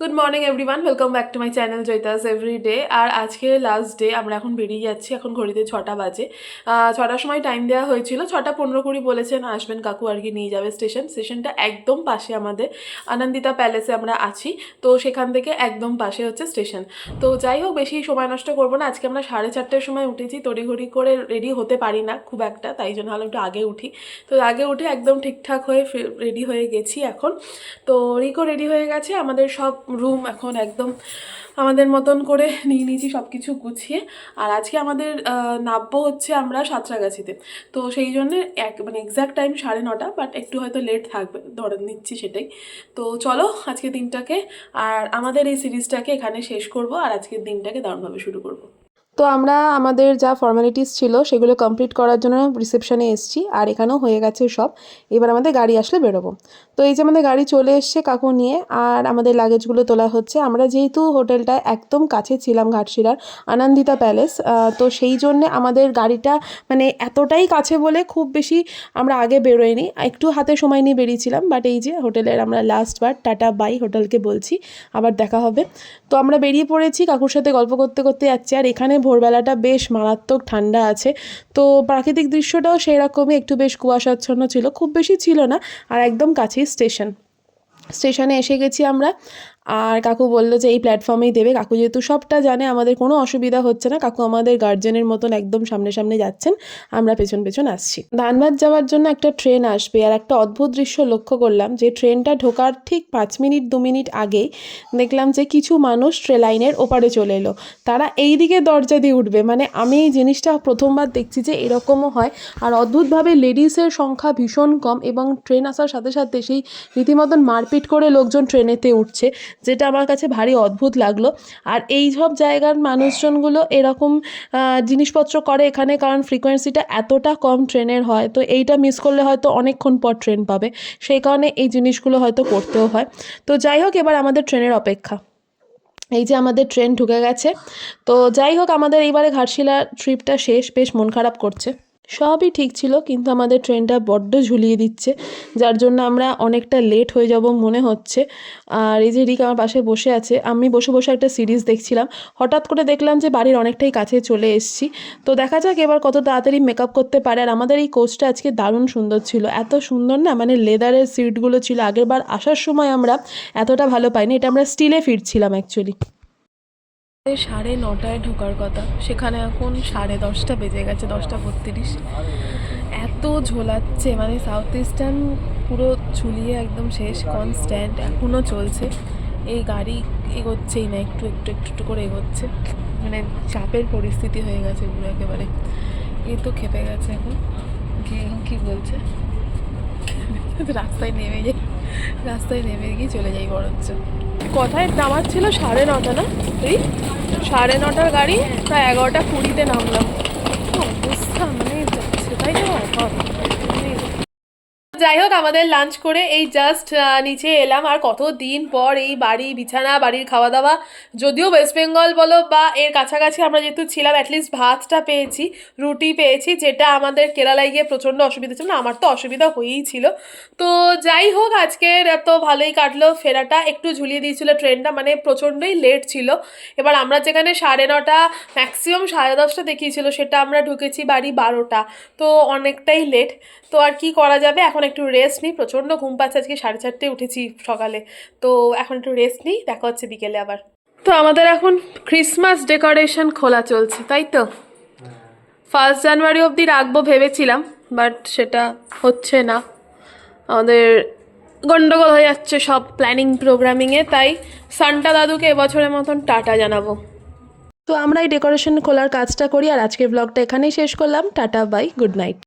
Good morning everyone welcome back to my channel জয়তাস every day আর আজকে last day আমরা এখন বেরিয়ে যাচ্ছি। এখন ঘড়িতে ছটা বাজে। ছটার সময় টাইম দেওয়া হয়েছিল। ছটা পনেরো কুড়ি বলেছেন, আসবেন কাকু আর কি নিয়ে যাবে স্টেশন স্টেশনটা একদম পাশে আমাদের আনন্দিতা প্যালেসে আমরা আছি। তো সেখান থেকে একদম পাশে হচ্ছে স্টেশন তো যাই হোক, বেশি সময় নষ্ট করব না। আজকে আমরা সাড়ে চারটের সময় উঠেছি। তড়িঘড়ি করে রেডি হতে পারি না খুব একটা। তাই জন্য হলো একটু আগে উঠি। তো আগে উঠে একদম ঠিকঠাক হয়ে রেডি হয়ে গেছি এখন। তো রিকো রেডি হয়ে গেছে। আমাদের সব রুম এখন একদম আমাদের মতন করে নিয়ে নিয়েছি সব কিছু গুছিয়ে। আর আজকে আমাদের নাব্য হচ্ছে আমরা সাঁতরাগাছিতে। তো সেই জন্য এক মানে এক্স্যাক্ট টাইম সাড়ে নটা বাট একটু হয়তো লেট থাকবে, ধরে নিচ্ছি সেটাই। তো চলো আজকে দিনটাকে, আর আমাদের এই সিরিজটাকে এখানে শেষ করব, আর আজকের দিনটাকে দারুণভাবে শুরু করব। তো আমরা আমাদের যা ফর্মালিটিস ছিল সেগুলো কমপ্লিট করার জন্য রিসেপশনে এসেছি, আর এখানেও হয়ে গেছে সব। এবার আমাদের গাড়ি আসলে বেরোবো। তো এই যে আমাদের গাড়ি চলে এসছে কাকু নিয়ে, আর আমাদের লাগেজগুলো তোলা হচ্ছে। আমরা যেহেতু হোটেলটা একদম কাছে ছিলাম ঘাটশিলার আনন্দিতা প্যালেস তো সেই জন্যে আমাদের গাড়িটা মানে এতটাই কাছে বলে খুব বেশি আমরা আগে বেরোয়নি। একটু হাতে সময় নিয়ে বেরিয়েছিলাম বাট এই যে হোটেলের আমরা লাস্ট বার টাটা বাই হোটেলকে বলছি, আবার দেখা হবে। তো আমরা বেরিয়ে পড়েছি কাকুর সাথে গল্প করতে করতে যাচ্ছি আর এখানে ভোরবেলাটা বেশ মারাত্মক ঠান্ডা আছে। তো প্রাকৃতিক দৃশ্যটাও সেই রকমই একটু বেশ কুয়াশাচ্ছন্ন ছিল, খুব বেশি ছিল না, আর একদম কাছেই স্টেশন। স্টেশনে এসে গেছি আমরা। আর কাকু বলল যে, এই প্ল্যাটফর্মেই দেবে। কাকু যেহেতু সবটা জানে, আমাদের কোনো অসুবিধা হচ্ছে না। কাকু আমাদের গার্জেনের মতন একদম সামনে সামনে যাচ্ছেন। আমরা পেছন পেছন আসছি। ধানবাদ যাওয়ার জন্য একটা ট্রেন আসবে আর একটা অদ্ভুত দৃশ্য লক্ষ্য করলাম যে ট্রেনটা ঢোকার ঠিক পাঁচ মিনিট, দু মিনিট আগেই দেখলাম যে, কিছু মানুষ ট্রেলাইনের ওপারে চলে এলো। তারা এই দিকে দরজা দিয়ে উঠবে। মানে আমি এই জিনিসটা প্রথমবার দেখছি যে, এরকমও হয়। আর অদ্ভুতভাবে লেডিসের সংখ্যা ভীষণ কম এবং ট্রেন আসার সাথে সাথে সেই রীতিমতন মারপিট করে লোকজন ট্রেনেতে উঠছে। যেটা আমার কাছে ভারী অদ্ভুত লাগল। আর এই সব জায়গার মানুষজনগুলো এরকম জিনিসপত্র করে এখানে কারণ ফ্রিকোয়েন্সিটা এতটা কম ট্রেনের হয়। তো এইটা মিস করলে হয়তো অনেকক্ষণ পর ট্রেন পাবে। সেই কারণে এই জিনিসগুলো হয়তো করতেও হয়। তো যাই হোক, এবার আমাদের ট্রেনের অপেক্ষা। এই যে আমাদের ট্রেন ঢুকে গেছে। তো যাই হোক, আমাদের এইবারে ঘাটশিলা ট্রিপটা শেষ। বেশ মন খারাপ করছে। সবই ঠিক ছিল, কিন্তু আমাদের ট্রেনটা বড্ড ঝুলিয়ে দিচ্ছে, যার জন্য আমরা অনেকটা লেট হয়ে যাব মনে হচ্ছে। আর এই যে রিক আমার পাশে বসে আছে, আমি বসে বসে একটা সিরিজ দেখছিলাম। হঠাৎ করে দেখলাম যে বাড়ির অনেকটাই কাছে চলে এসেছি। তো দেখা যাক এবার কত তাড়াতাড়ি মেকআপ করতে পারে। আর আমাদের এই কোচটা আজকে দারুণ সুন্দর ছিল। এত সুন্দর না মানে লেদারের সিটগুলো ছিল। আগের বার আসার সময় আমরা এতটা ভালো পাইনি, এটা আমরা স্টিলে ফিরছিলাম অ্যাকচুয়ালি সাড়ে নটায় ঢোকার কথা। সেখানে এখন সাড়ে দশটা বেজে গেছে, দশটা বত্রিশ। এত ঝোলাচ্ছে মানে সাউথ ইস্টার্ন পুরো ঝুলিয়ে একদম শেষ কনস্ট্যান্ট এখনও চলছে। এই গাড়ি এগোচ্ছেই না, একটু একটু একটু একটু করে এগোচ্ছে। মানে চাপের পরিস্থিতি হয়ে গেছে পুরো একেবারে। এ তো খেপে গেছে এখন। কি কী বলছে? রাস্তায় নেমে যাই রাস্তায় নেমে গিয়ে চলে যাই বরঞ্চ। কথায় নামার ছিল সাড়ে নটা না? এই? সাড়ে নটার গাড়ি প্রায় এগারোটা কুড়িতে নামলাম। অবস্থা? মানে যাচ্ছে তাই তো? যাই হোক আমাদের লাঞ্চ করে এই জাস্ট নিচে এলাম। আর কত দিন পর এই বাড়ি, বিছানা, বাড়ির খাওয়া দাওয়া যদিও ওয়েস্ট বেঙ্গল বলো বা এর কাছাকাছি আমরা যেহেতু ছিলাম অ্যাটলিস্ট ভাতটা পেয়েছি, রুটি পেয়েছি, যেটা আমাদের কেরালায় গিয়ে প্রচণ্ড অসুবিধা ছিল। আমার তো অসুবিধা হয়েই ছিল। তো যাই হোক আজকের এত ভালোই কাটলো ফেরাটা। একটু ঝুলিয়ে দিয়েছিল ট্রেনটা মানে প্রচণ্ডই লেট ছিল। এবার আমরা যেখানে সাড়ে নটা ম্যাক্সিমাম সাড়ে দশটা দেখিয়েছিল, সেটা আমরা ঢুকেছি বাড়ি বারোটা। তো অনেকটাই লেট তো আর কি করা যাবে? এখন একটু রেস্ট নিই। প্রচণ্ড ঘুম পাচ্ছে আজকে, সাড়ে চারটে উঠেছি সকালে। তো এখন একটু রেস্ট নিই, দেখা হচ্ছে বিকেলে আবার। তো আমাদের এখন ক্রিসমাস ডেকোরেশন খোলা চলছে, তাই তো? ফার্স্ট জানুয়ারি অবধি রাখব ভেবেছিলাম বাট সেটা হচ্ছে না। আমাদের গন্ডগোল হয়ে যাচ্ছে সব প্ল্যানিং প্রোগ্রামিংয়ে তাই সান্টা দাদুকে এবছরের মতন টাটা জানাব। তো আমরা এই ডেকোরেশন খোলার কাজটা করি, আর আজকের ব্লগটা এখানেই শেষ করলাম। Tata bye good night